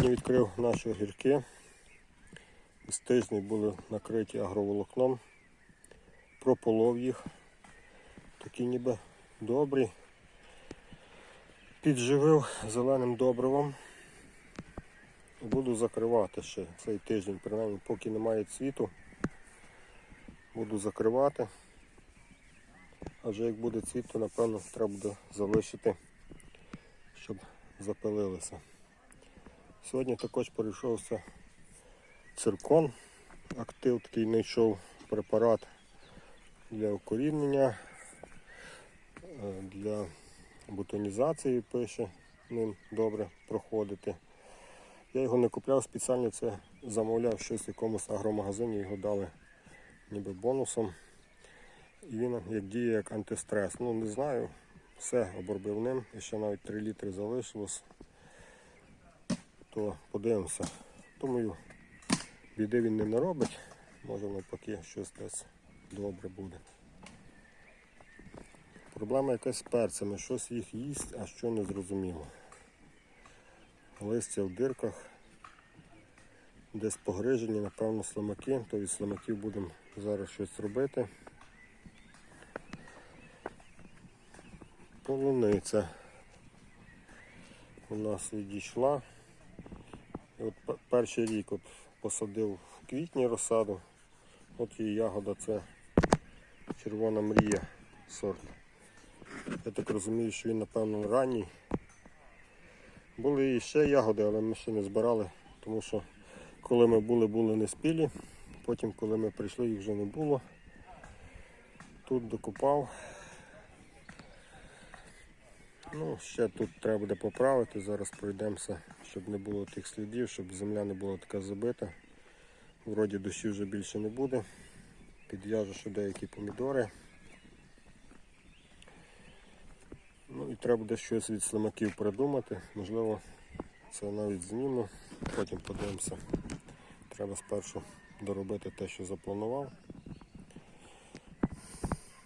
Сьогодні відкрив наші огірки. З тижні були накриті агроволокном. Прополов їх. Такі ніби добрі. Підживив зеленим добривом. Буду закривати ще цей тиждень, принаймні, поки немає цвіту. Буду закривати. А вже як буде цвіт, то напевно треба буде залишити, щоб запилилися. Сьогодні також перейшовся циркон. Актив такий знайшов препарат для укорінення, е, для бутонізації пише, ним добре проходити. Я його не купляв спеціально, це замовляв щось в якомусь агромагазині, його дали ніби бонусом. І він як діє як антистрес. Ну не знаю, все обробив ним, і ще навіть 3 літри залишилось то подивимося. Думаю, біди він не наробить, може навпаки щось десь добре буде. Проблема якась з перцями, щось їх їсть, а що не зрозуміло. Листя в дирках, десь погрижені, напевно, слимаки, то від слимаків будемо зараз щось робити. Полуниця у нас відійшла. От перший рік от посадив в квітні розсаду. От її ягода це червона мрія сорт. Я так розумію, що він напевно ранній. Були і ще ягоди, але ми ще не збирали, тому що коли ми були, були не спілі. Потім, коли ми прийшли, їх вже не було. Тут докупав. Ну, ще тут треба буде поправити. Зараз пройдемося, щоб не було тих слідів, щоб земля не була така забита. Вроді дощів вже більше не буде. Підв'яжу ще деякі помідори. Ну і треба буде щось від слимаків придумати. Можливо, це навіть зніму, потім подивимося. Треба спершу доробити те, що запланував.